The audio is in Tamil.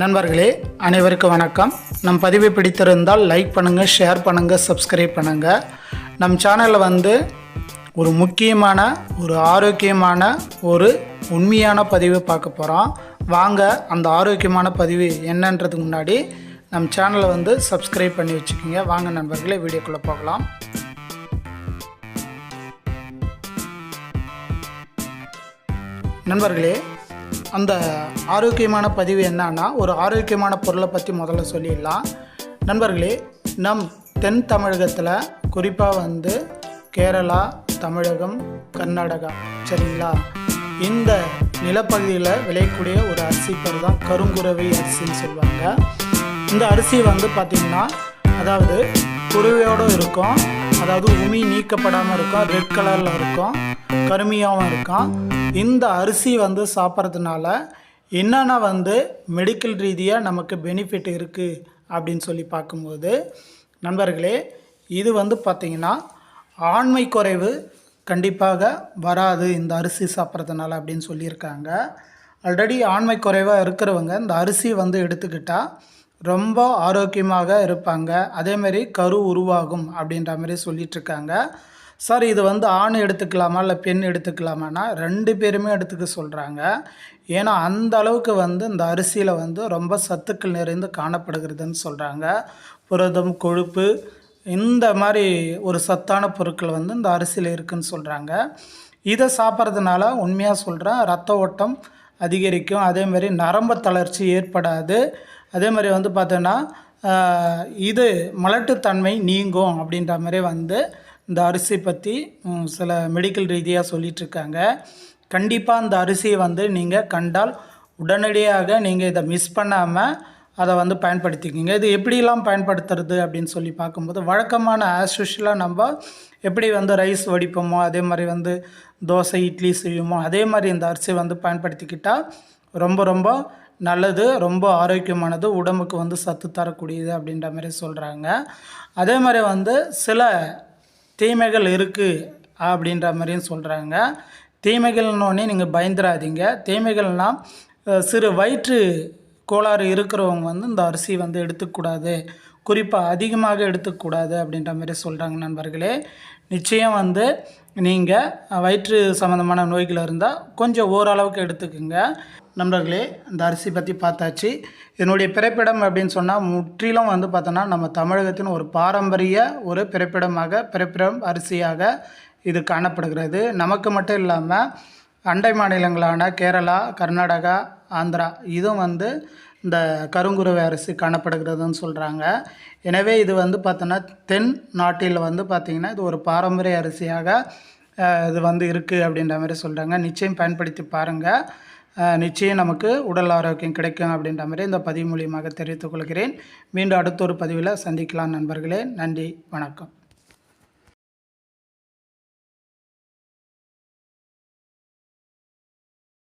நண்பர்களே அனைவருக்கும் வணக்கம். நம் பதிவை பிடித்திருந்தால் லைக் பண்ணுங்கள் ஷேர் பண்ணுங்கள் சப்ஸ்கிரைப் பண்ணுங்கள் நம் சேனலில் வந்து ஒரு முக்கியமான ஒரு ஆரோக்கியமான ஒரு உண்மையான பதிவு பார்க்க போகிறோம் வாங்க அந்த ஆரோக்கியமான பதிவு என்னன்றதுக்கு முன்னாடி நம் சேனலை வந்து சப்ஸ்கிரைப் பண்ணி வச்சுக்கோங்க. வாங்க நண்பர்களே வீடியோக்குள்ளே போகலாம். நண்பர்களே அந்த ஆரோக்கியமான பதிவு என்னன்னா ஒரு ஆரோக்கியமான பொருளை பற்றி முதல்ல சொல்லிடலாம். நண்பர்களே நம் தென் தமிழகத்தில் குறிப்பாக வந்து கேரளா தமிழகம் கர்நாடகா சரிங்களா? இந்த நிலப்பகுதியில் விளையக்கூடிய ஒரு அரிசி பேர் தான் கருங்குறவை அரிசின்னு சொல்லுவாங்க. இந்த அரிசி வந்து பார்த்திங்கன்னா அதாவது குருவையோடு இருக்கும். அதாவது உமி நீக்கப்படாமல் இருக்கும் ரெட் கலரில் இருக்கும் கருமையாகவும் இருக்கும் இந்த அரிசி வந்து சாப்பிட்றதுனால என்னென்ன வந்து மெடிக்கல் ரீதியாக நமக்கு பெனிஃபிட் இருக்குது அப்படின்னு சொல்லி பார்க்கும்போது நண்பர்களே இது வந்து பார்த்திங்கன்னா ஆண்மை குறைவு கண்டிப்பாக வராது இந்த அரிசி சாப்பிட்றதுனால அப்படின்னு சொல்லியிருக்காங்க. ஆல்ரெடி ஆண்மை குறைவாக இருக்கிறவங்க இந்த அரிசி வந்து எடுத்துக்கிட்டால் ரொம்ப ஆரோக்கியமாக இருப்பாங்க. அதேமாரி கரு உருவாகும் அப்படின்ற மாதிரி சொல்லிகிட்ருக்காங்க சார் இது வந்து ஆண் எடுத்துக்கலாமா இல்லை பெண் எடுத்துக்கலாமான்னா ரெண்டு பேருமே எடுத்துக்க சொல்கிறாங்க ஏன்னா அந்த அளவுக்கு வந்து இந்த அரிசியில் வந்து ரொம்ப சத்துக்கள் நிறைந்து காணப்படுகிறதுன்னு சொல்கிறாங்க புரதம் கொழுப்பு இந்த மாதிரி ஒரு சத்தான பொருட்கள் வந்து இந்த அரிசியில் இருக்குதுன்னு சொல்கிறாங்க இதை சாப்பிட்றதுனால உண்மையாக சொல்கிறேன் ரத்த ஓட்டம் அதிகரிக்கும். அதேமாரி நரம்பு தளர்ச்சி ஏற்படாது. அதே மாதிரி வந்து பார்த்தோன்னா இது மலட்டுத்தன்மை நீங்கும் அப்படின்ற மாதிரி வந்து இந்த அரிசி பற்றி சில மெடிக்கல் ரீதியாக சொல்லிகிட்ருக்காங்க கண்டிப்பாக அந்த அரிசியை வந்து நீங்கள் கண்டால் உடனடியாக நீங்கள் இதை மிஸ் பண்ணாமல் அதை வந்து பயன்படுத்திக்கிங்க. இது எப்படிலாம் பயன்படுத்துறது அப்படின்னு சொல்லி பார்க்கும்போது வழக்கமான ஆஸ் யூஷுவலாக நம்ம எப்படி வந்து ரைஸ் வடிப்போமோ அதே மாதிரி வந்து தோசை இட்லி செய்யுமோ அதே மாதிரி இந்த அரிசி வந்து பயன்படுத்திக்கிட்டால் ரொம்ப ரொம்ப நல்லது ரொம்ப ஆரோக்கியமானது உடம்புக்கு வந்து சத்து தரக்கூடியது அப்படின்ற மாதிரி சொல்கிறாங்க அதே மாதிரி வந்து சில தீமைகள் இருக்குது அப்படின்ற மாதிரியும் சொல்கிறாங்க தீமைகள்னோடனே நீங்கள் பயந்துடாதீங்க தீமைகள்னால் சிறு வயிற்று கோளாறு இருக்கிறவங்க வந்து இந்த அரிசி வந்து எடுத்துக்கூடாது குறிப்பாக அதிகமாக எடுத்துக்கூடாது அப்படின்ற மாதிரி சொல்கிறாங்க நண்பர்களே. நிச்சயம் வந்து நீங்கள் வயிற்று சம்மந்தமான நோய்கள் இருந்தால் கொஞ்சம் ஓரளவுக்கு எடுத்துக்கோங்க. நண்பர்களே இந்த அரிசி பற்றி பார்த்தாச்சு. என்னுடைய பிறப்பிடம் அப்படின்னு சொன்னால் முற்றிலும் வந்து பார்த்தோன்னா நம்ம தமிழகத்தின் ஒரு பாரம்பரிய ஒரு பிறப்பிடமாக பிறப்பிடம் அரிசியாக இது காணப்படுகிறது. நமக்கு மட்டும் இல்லாமல் அண்டை மாநிலங்களான கேரளா கர்நாடகா ஆந்திரா இதுவும் வந்து இந்த கருங்குருவை அரிசி காணப்படுகிறதுன்னு சொல்கிறாங்க எனவே இது வந்து பார்த்தோன்னா தென் நாட்டில் வந்து பார்த்திங்கன்னா இது ஒரு பாரம்பரிய அரிசியாக இது வந்து இருக்குது அப்படின்ற மாதிரி சொல்கிறாங்க நிச்சயம் பயன்படுத்தி பாருங்கள் நிச்சயம் நமக்கு உடல் ஆரோக்கியம் கிடைக்கும் அப்படின்ற மாதிரி இந்த பதிவு மூலியமாக தெரிவித்துக் கொள்கிறேன். மீண்டும் அடுத்த ஒரு பதிவில் சந்திக்கலாம் நண்பர்களே. நன்றி வணக்கம்.